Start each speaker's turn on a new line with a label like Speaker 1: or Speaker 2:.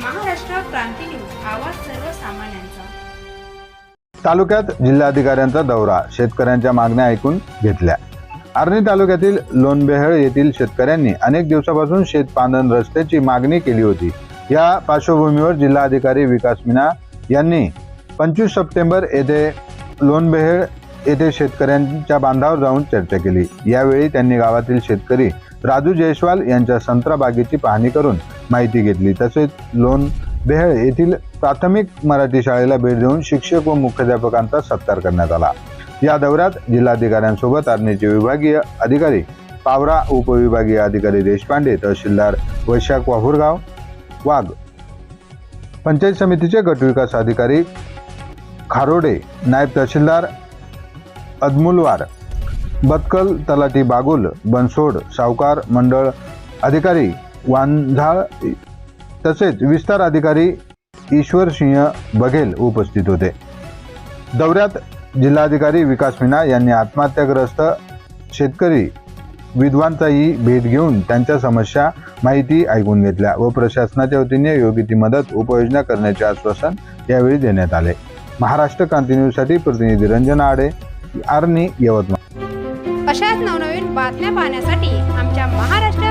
Speaker 1: क्रांती news आवाज सर्वसामान्यांचा.
Speaker 2: तालुक्यात जिल्हाधिकाऱ्यांचा दौरा शेतकऱ्यांच्या मागण्या ऐकून घेतल्या. आर्णी तालुक्यातील लोणबेहळ येथील शेतकऱ्यांनी अनेक दिवसापासून शेतपांदन रस्त्याची मागणी केली होती. या पार्श्वभूमीवर जिल्हाधिकारी विकास मीना यांनी पंचवीस सप्टेंबर येथे लोणबेहळ येथे शेतकऱ्यांच्या बांधावर जाऊन चर्चा केली. यावेळी त्यांनी गावातील शेतकरी राजू जयस्वाल यांच्या संत्रा बागेची पाहणी करून माहिती घेतली. तसेच लोण बेहळ येथील प्राथमिक मराठी शाळेला भेट देऊन शिक्षक व मुख्याध्यापकांचा सत्कार करण्यात आला. या दौऱ्यात जिल्हाधिकाऱ्यांसोबत आर्णीचे विभागीय अधिकारी पावरा उपविभागीय अधिकारी देशपांडे तहसीलदार वैशाख वाहुरगाव वाघ पंचायत समितीचे गटविकास अधिकारी खारोडे नायब तहसीलदार अदमुलवार बतकल तलाटी बागुल बनसोड सावकार मंडळ अधिकारी वांधाळ तसेच विस्तार अधिकारी ईश्वर सिंह बघेल उपस्थित होते. दौऱ्यात जिल्हाधिकारी विकास मीना यांनी आत्महत्याग्रस्त शेतकरी विद्वांचाही भेट घेऊन त्यांच्या समस्या माहिती ऐकून घेतल्या व प्रशासनाच्या वतीने योग्य ती मदत उपाययोजना करण्याचे आश्वासन यावेळी देण्यात आले. महाराष्ट्र क्रांती न्यूजसाठी प्रतिनिधी रंजना आडे आर्णी यवतमाळ.
Speaker 1: अशाच नवनवीन बातम्या पाहण्यासाठी आमच्या महाराष्ट्र